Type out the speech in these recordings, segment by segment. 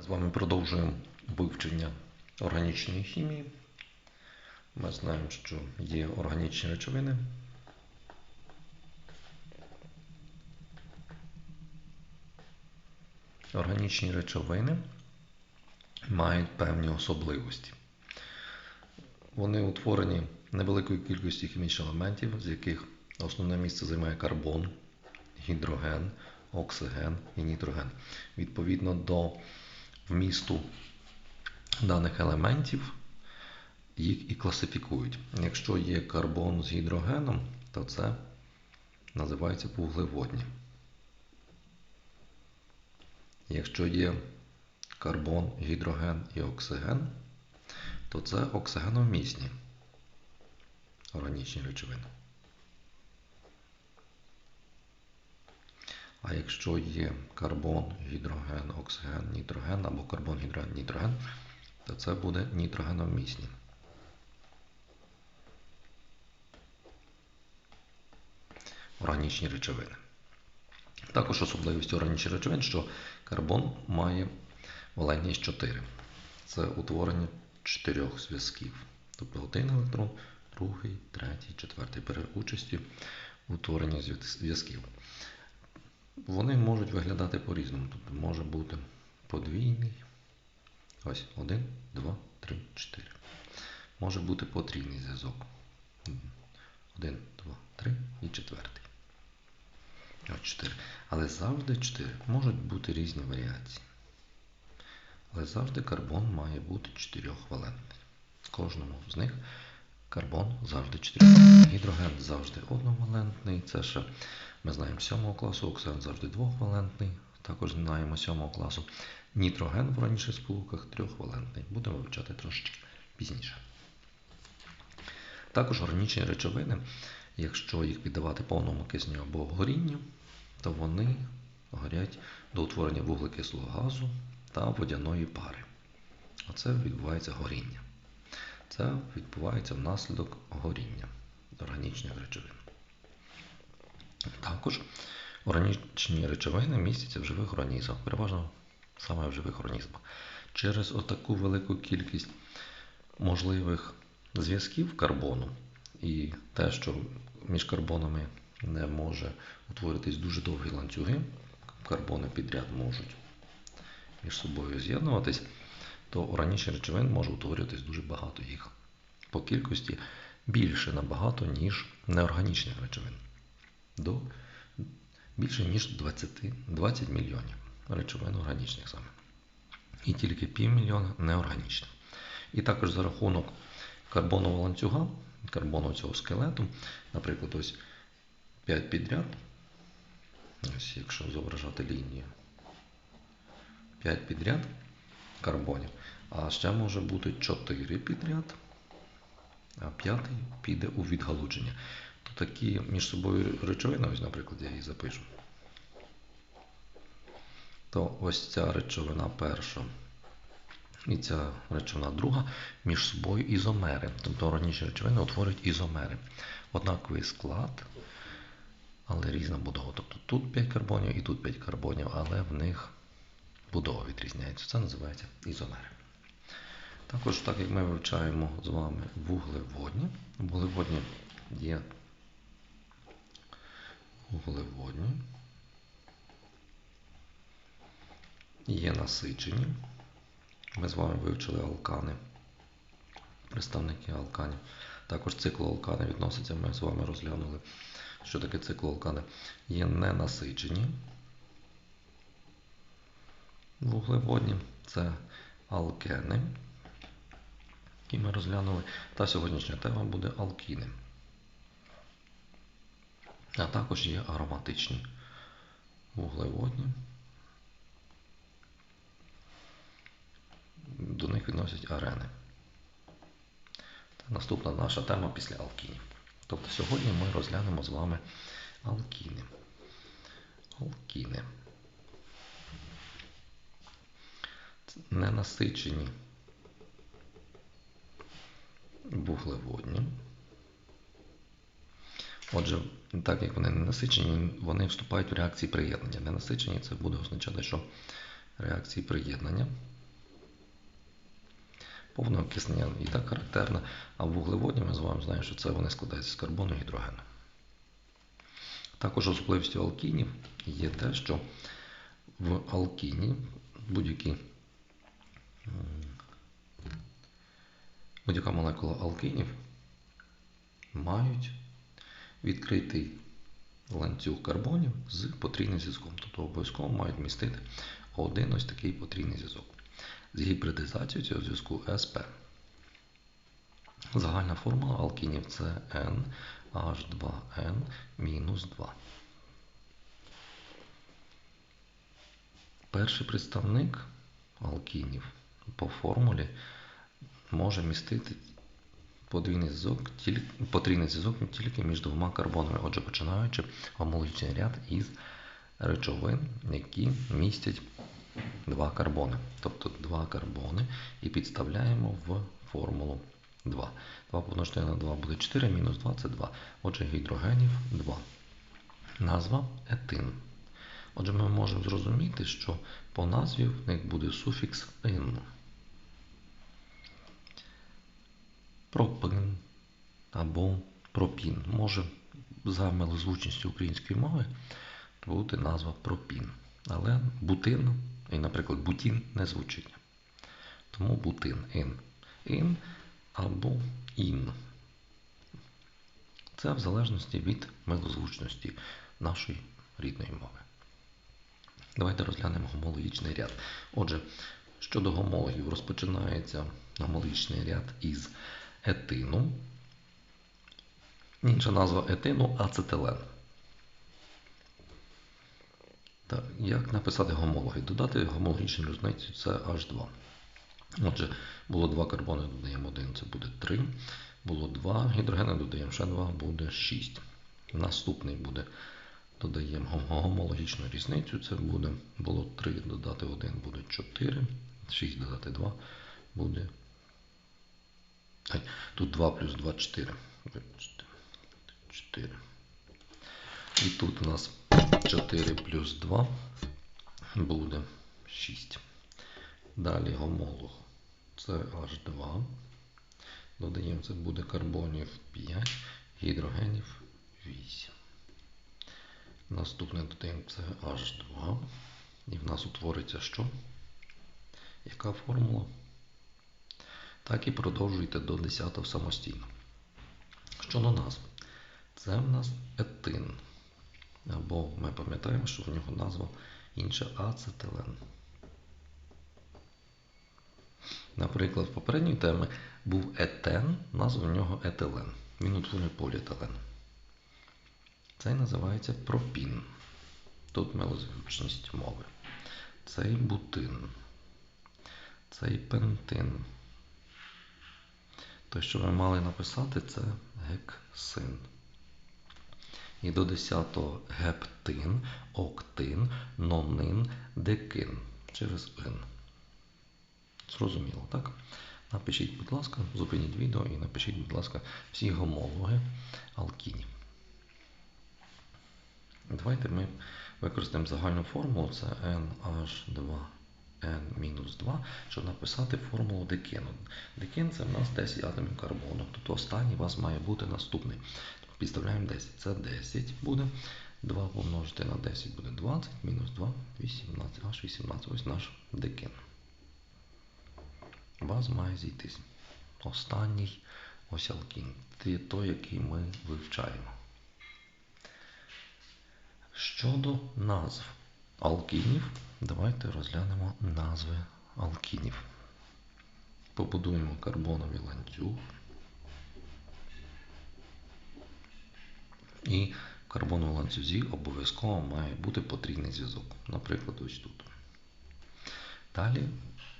З вами продовжуємо вивчення органічної хімії. Ми знаємо, що є органічні речовини. Органічні речовини мають певні особливості. Вони утворені невеликою кількістю хімічних елементів, з яких основне місце займає карбон, гідроген, оксиген і нітроген. Відповідно до вмісту даних елементів їх і класифікують. Якщо є карбон з гідрогеном, то це називається вуглеводні. Якщо є карбон, гідроген і оксиген, то це оксигеновмісні органічні речовини. А якщо є карбон, гідроген, оксиген, нітроген або карбон, гідроген, нітроген, то це буде нітрогеновмісні. Органічні речовини. Також особливістю органічних речовин, що карбон має валентність 4. Це утворення чотирьох зв'язків. Тобто один електрон, другий, третій, четвертий бере участі в утворенні зв'язків. Вони можуть виглядати по-різному. Тобто може бути подвійний. Ось один, два, три, чотири. Може бути потрійний зв'язок. Один, два, три і четвертий. Ось чотири. Але завжди чотири. Можуть бути різні варіації. Але завжди карбон має бути чотирьохвалентний. Кожному з них карбон завжди чотирьохвалентний. Гідроген завжди одновалентний. Це ще ми знаємо 7 класу, оксиген завжди двохвалентний. Також знаємо 7 класу. Нітроген в раніших сполуках трьохвалентний. Будемо вивчати трошечки пізніше. Також органічні речовини, якщо їх піддавати повному кисню або горінню, то вони горять до утворення вуглекислого газу та водяної пари. Оце відбувається горіння. Це відбувається внаслідок горіння органічних речовин. Також органічні речовини містяться в живих організмах, переважно саме в живих організмах. Через отаку велику кількість можливих зв'язків карбону і те, що між карбонами не може утворитись дуже довгі ланцюги, карбони підряд можуть між собою з'єднуватись, то органічні речовин може утворюватись дуже багато їх. По кількості більше набагато, ніж неорганічних речовин. До більше ніж 20 20 мільйонів речовин органічних саме. І тільки півмільйона неорганічних. І також за рахунок карбонового ланцюга, карбонового цього скелету, наприклад, ось 5 підряд. Ось якщо зображати лінію 5 підряд карбонів, а ще може бути 4 підряд, а п'ятий піде у відгалудження. То такі між собою речовини, ось, наприклад, я її запишу. То ось ця речовина перша і ця речовина друга між собою ізомери. Тобто органічні речовини утворюють ізомери. Однаковий склад, але різна будова. Тобто тут 5 карбонів і тут 5 карбонів, але в них будова відрізняється. Це називається ізомери. Також, так як ми вивчаємо з вами вуглеводні, вуглеводні є вуглеводні, є насичені. Ми з вами вивчили алкани, представники алканів. Також циклоалкани відносяться, ми з вами розглянули, що таке циклоалкани. Є ненасичені вуглеводні, це алкени, які ми розглянули. Та сьогоднішня тема буде алкіни. А також є ароматичні вуглеводні. До них відносять арени. Це наступна наша тема після алкінів. Тобто сьогодні ми розглянемо з вами алкіни. Алкіни. Ненасичені вуглеводні. Отже, так як вони не насичені, вони вступають в реакції приєднання. Ненасичені це буде означати, що реакції приєднання. Повне окиснення і так характерне, а в вуглеводі ми з вами знаємо, що це вони складаються з карбону і гідрогену. Також особливістю алкінів є те, що в алкіні будь-які будь-яка молекула алкинів мають відкритий ланцюг карбонів з потрійним зв'язком. Тобто обов'язково мають містити один ось такий потрійний зв'язок. З гібридизацією цього зв'язку СП. Загальна формула алкінів це NH2N мінус 2. Перший представник алкінів по формулі може містити подвійний зв'язок, потрійний зв'язок тільки між двома карбонами, отже, починаючи гомологічний ряд із речовин, які містять два карбони. Тобто два карбони і підставляємо в формулу 2. 2 помножити на 2 буде 4, мінус 2 це 2. Отже, гідрогенів 2. Назва етин. Отже, ми можемо зрозуміти, що по назві в них буде суфікс ин. Пропин або пропін. Може за милозвучністю української мови бути назва пропін. Але бутин і, наприклад, бутін не звучить. Тому бутин ін. Ін або ін. Це в залежності від милозвучності нашої рідної мови. Давайте розглянемо гомологічний ряд. Отже, щодо гомологів, розпочинається гомологічний ряд із етину. Інша назва етину ацетилен. Так, як написати гомологи? Додати гомологічну різницю це H2. Отже, було два карбони, додаємо один, це буде 3. Було два гідрогени, додаємо ще 2, буде 6. Наступний буде, додаємо гомологічну різницю, це буде, було 3, додати 1 буде 4, 6 додати 2 буде. Тут 2 плюс 2 4. Вибачте. 4. І тут у нас 4 плюс 2 буде 6. Далі гомолог. Це H2. Додаємо, це буде карбонів 5, гідрогенів 8. Наступне додаємо це H2. І в нас утвориться що? Яка формула? Так і продовжуйте до 10 самостійно. Щодо назв. Це в нас етин. Або ми пам'ятаємо, що в нього назва інша ацетилен. Наприклад, в попередній темі був етен, назва в нього етилен. Він утворює поліетилен. Цей називається пропін. Тут милозвучність мови. Цей бутин. Цей пентин. Те, що ви мали написати, це гексин. І до 10-го гептин, октин, нонин, декин через ин. Зрозуміло, так? Напишіть, будь ласка, зупиніть відео і напишіть, будь ласка, всі гомологи алкінів. Давайте ми використаємо загальну формулу, це NH2N-2, щоб написати формулу декину. Декин це в нас 10 атомів карбону. Тобто останній у вас має бути наступний. Підставляємо 10. Це 10 буде. 2 помножити на 10 буде 20, мінус 2, 18, аж 18. Ось наш декин. У вас має зійтись. Останній ось алкін. Це той, який ми вивчаємо. Щодо назв алкінів, давайте розглянемо назви алкінів. Побудуємо карбоновий ланцюг. І в карбоновому ланцюзі обов'язково має бути потрійний зв'язок. Наприклад, ось тут. Далі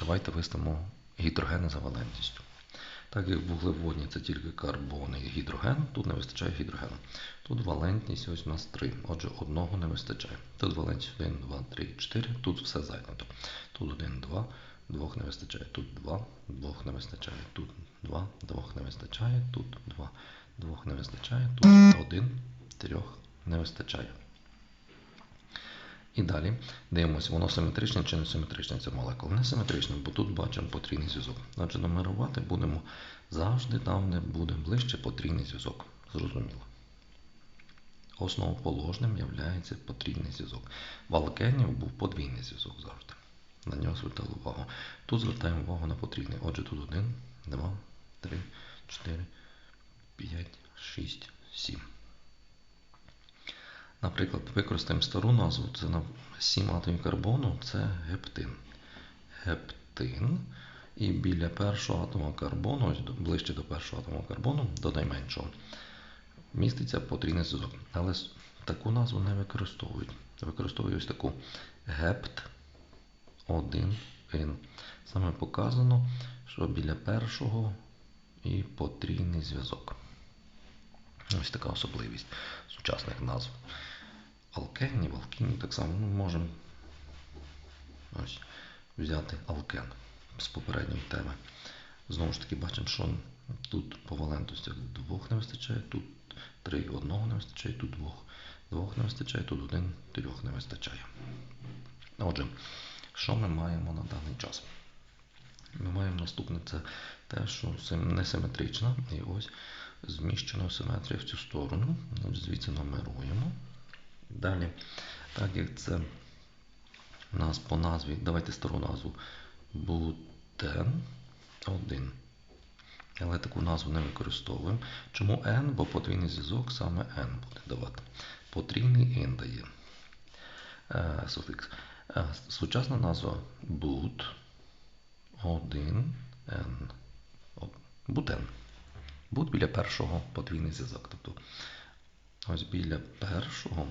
давайте виставимо гідрогени за валентністю. Так як вуглеводні це тільки карбон і гідроген, тут не вистачає гідрогену. Тут валентність ось у нас 3, отже, одного не вистачає. Тут валентність 1, 2, 3, 4, тут все зайнято. Тут 1, 2, двох не вистачає, тут 2, двох не вистачає, тут 2, двох не вистачає, тут 2, двох не вистачає, тут 1, трьох не вистачає. І далі дивимося, воно симетричне чи не симетричне ця молекула. Не симетричне, бо тут бачимо потрійний зв'язок. Отже, нумерувати будемо завжди там, де буде ближче потрійний зв'язок. Зрозуміло. Основоположним є потрійний зв'язок. В алкенів був подвійний зв'язок завжди. На нього звертали увагу. Тут звертаємо увагу на потрійний. Отже, тут 1, 2, 3, 4, 5, 6, 7. Наприклад, використаємо стару назву, це на 7 атомів карбону, це гептин. Гептин. І біля першого атома карбону, ближче до першого атома карбону, до найменшого, міститься потрійний зв'язок. Але таку назву не використовують. Використовують ось таку гепт 1 ін. Саме показано, що біля першого і потрійний зв'язок. Ось така особливість сучасних назв. Алкенів, алкінів так само ну, можемо ось, взяти алкен з попередньої теми. Знову ж таки, бачимо, що тут по валентностях двох не вистачає, тут три одного не вистачає, тут двох, двох не вистачає, тут один трьох не вистачає. Отже, що ми маємо на даний час? Ми маємо наступне це те, що сим- несиметрична, і ось зміщена симетрія в цю сторону. Звідси номеруємо. Далі, так як це у нас по назві, давайте стару назву бутен 1. Але таку назву не використовуємо. Чому N? Бо потрійний зв'язок саме N буде давати. Потрійний N дає е, суфікс. Е, сучасна назва бут 1 N. Бутен. Бут біля першого подвійний зв'язок. Тобто ось біля першого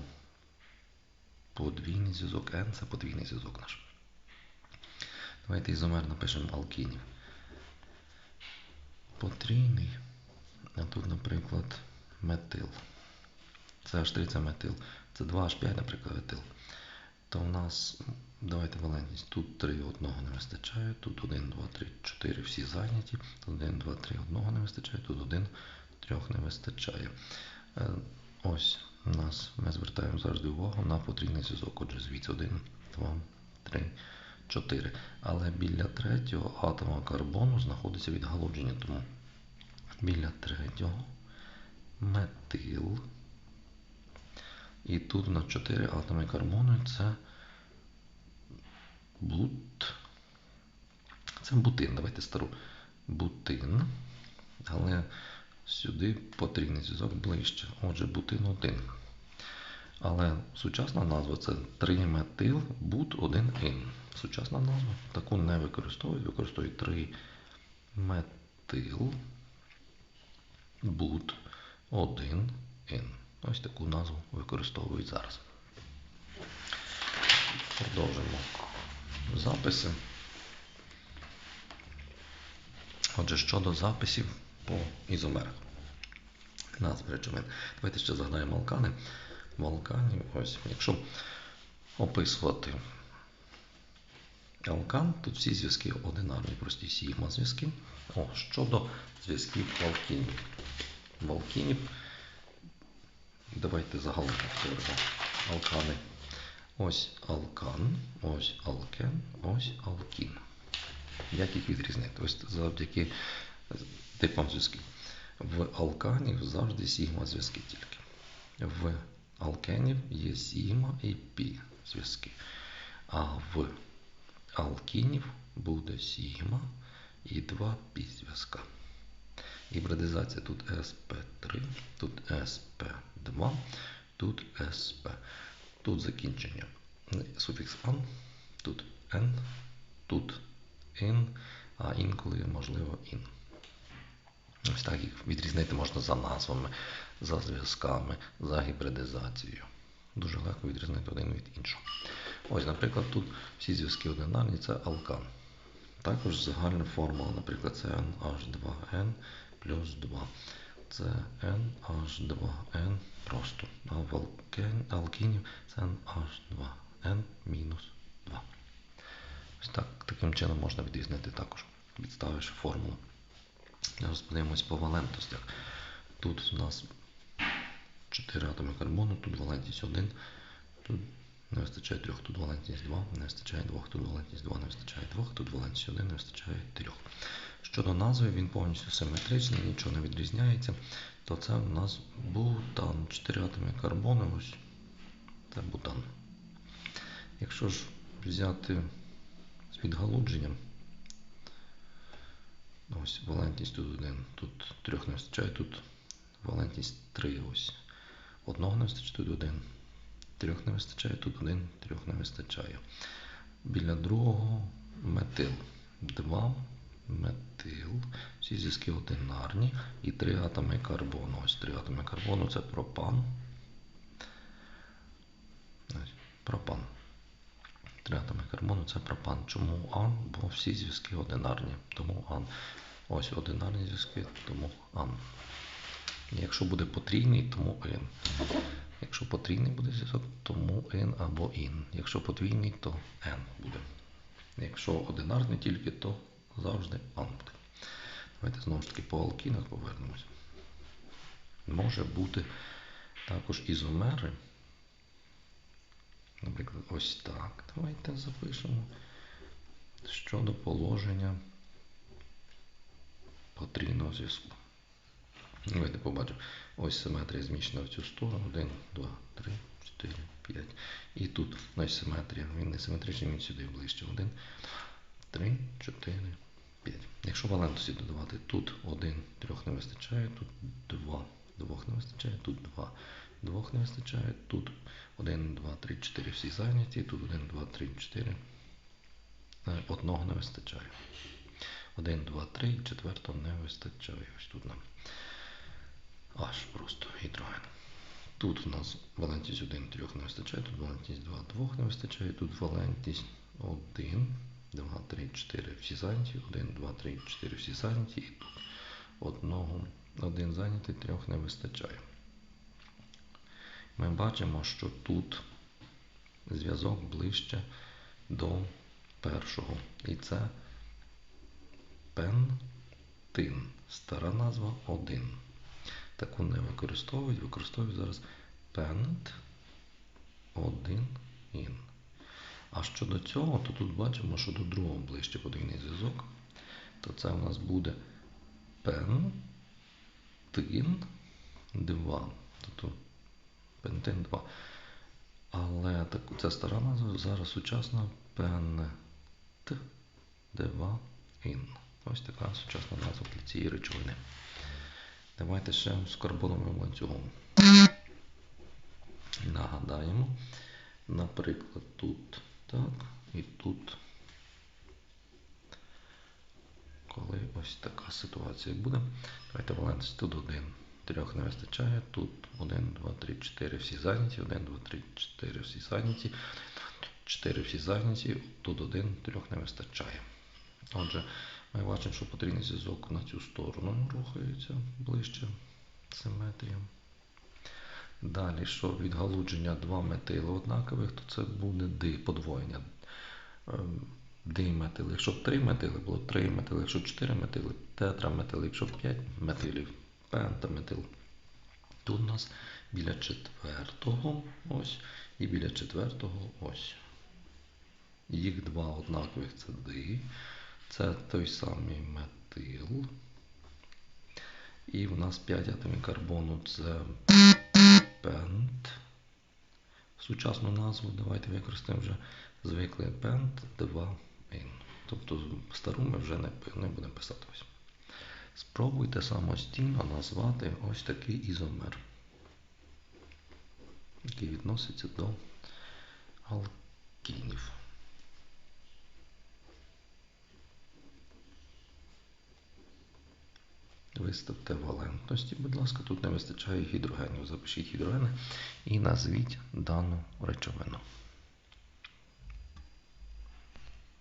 подвійний зв'язок N це подвійний зв'язок наш. Давайте ізомер напишемо алкінів. Потрійний. А тут, наприклад, метил. Це H3 це метил. Це 2H5, наприклад, етил. То в нас, давайте валентність. Тут 3 одного не вистачає, тут 1, 2, 3, 4 всі зайняті. Тут 1, 2, 3 одного не вистачає, тут 1, 3 не вистачає. Е, Ось нас ми звертаємо завжди увагу на потрійний зв'язок. Отже, звідси 1, 2, 3, 4. Але біля третього атома карбону знаходиться відгалудження. Тому біля третього метил. І тут у нас 4 атоми карбону. Це бут. Це бутин. Давайте стару. Бутин. Але сюди потрійний зв'язок ближче. Отже, бутин 1. Але сучасна назва це 3-метил бут 1 ін. Сучасна назва. Таку не використовують. Використовують 3 метил бут 1 ін. Ось таку назву використовують зараз. Продовжимо записи. Отже, щодо записів по ізомерах. Назви речовин. Давайте ще згадаємо алкани. В алкані, ось, якщо описувати алкан, тут всі зв'язки одинарні, прості сігма зв'язки. О, щодо зв'язків алкінів. В алкінів Давайте загалом повторимо. Алкани. Ось алкан, ось алкен, ось алкін. Як їх відрізнити? Ось завдяки типам зв'язків. В алканів завжди сігма зв'язки тільки. В алкенів є сігма і пі зв'язки. А в алкінів буде сігма і два пі зв'язка. Гібридизація тут SP3, тут SP2, тут SP. Тут закінчення суфікс ан, тут N, тут IN, а інколи можливо IN. Ось так їх відрізнити можна за назвами, за зв'язками, за гібридизацією. Дуже легко відрізнити один від іншого. Ось, наприклад, тут всі зв'язки одинарні це алкан. Також загальна формула, наприклад, це NH2N плюс 2. Це NH2N просто. А в алкінів це NH2N мінус 2. Ось так, таким чином можна відрізнити також, відставивши формулу. Зараз подивимось по валентностях. Тут у нас 4 атоми карбону, тут валентність 1, тут Не вистачає 3, тут валентність 2, не вистачає 2, тут валентність 2, не вистачає 2, тут валентність 1, не вистачає 3. Щодо назви, він повністю симетричний, нічого не відрізняється. То це в нас бутан. 4 атоми карбону, ось це бутан. Якщо ж взяти з підгалудженням, ось валентність тут 1, тут 3 не вистачає, тут валентність 3 ось. Одного не вистачає, тут 1. Трьох не вистачає, тут один, трьох не вистачає. Біля другого метил. Два метил. Всі зв'язки одинарні. І три атоми карбону. Ось три атоми карбону це пропан. Ось, пропан. Три атоми карбону це пропан. Чому ан? Бо всі зв'язки одинарні. Тому ан. Ось одинарні зв'язки, тому ан. Якщо буде потрійний, тому ін. Якщо потрійний буде зв'язок, тому n або in. Якщо подвійний, то n буде. Якщо одинарний тільки, то завжди an буде. Давайте знову ж таки по алкінах повернемось. Може бути також ізомери. Наприклад, ось так. Давайте запишемо щодо положення потрійного зв'язку. Давайте побачимо. Ось симетрія зміщена в цю сторону. 1, 2, 3, 4, 5. І тут ось симетрія. Він не симетричний, він сюди ближче. 1, 2, 3, 4, 5. Якщо валентності додавати, тут 1, 3 не вистачає, тут 2, 2 не вистачає, тут 2, 2 не вистачає, тут 1, 2, 3, 4 всі зайняті, тут 1, 2, 3, 4. Е, Одного не вистачає. 1, 2, 3, четвертого не вистачає. Ось тут нам. Аж просто гідроген. Тут у нас валентність 1, 3 не вистачає, тут валентність 2, 2 не вистачає, тут валентність 1, 2, 3, 4 всі зайняті, 1, 2, 3, 4 всі зайняті, і тут одного, один зайнятий, трьох не вистачає. Ми бачимо, що тут зв'язок ближче до першого. І це пентин. Стара назва 1 таку не використовують, використовують зараз pent 1 in. А щодо цього, то тут бачимо, що до другого ближче подвійний зв'язок, то це у нас буде pentin 2. Тобто пентин 2. Але так, це стара назва, зараз сучасна пент 2 in. Ось така сучасна назва для цієї речовини. Давайте ще з карбоновим ланцюгом. Нагадаємо, наприклад, тут так і тут. Коли ось така ситуація буде. Давайте валентність тут 1. Трьох не вистачає. Тут 1, 2, 3, 4 всі зайняті. 1, 2, 3, 4 всі зайняті. 4 всі зайняті. Тут 1, трьох не вистачає. Отже, ми бачимо, що потрібний зв'язок на цю сторону рухається ближче симетрія. Далі, що від галудження 2 метили однакових, то це буде ди, подвоєння. Ем, Диметил. Якщо 3 метили, було 3 метили, якщо 4 метили, тетраметил, якщо 5 метилів, пентаметил. Тут у нас біля четвертого ось і біля четвертого ось. Їх два однакових це ди. Це той самий метил. І в нас 5 атомів карбону це пент. Сучасну назву давайте використаємо вже звиклий пент 2 ін. Тобто стару ми вже не, не будемо писати ось. Спробуйте самостійно назвати ось такий ізомер, який відноситься до алкінів. Виставте валентності, будь ласка, тут не вистачає гідрогенів. Запишіть гідрогени і назвіть дану речовину.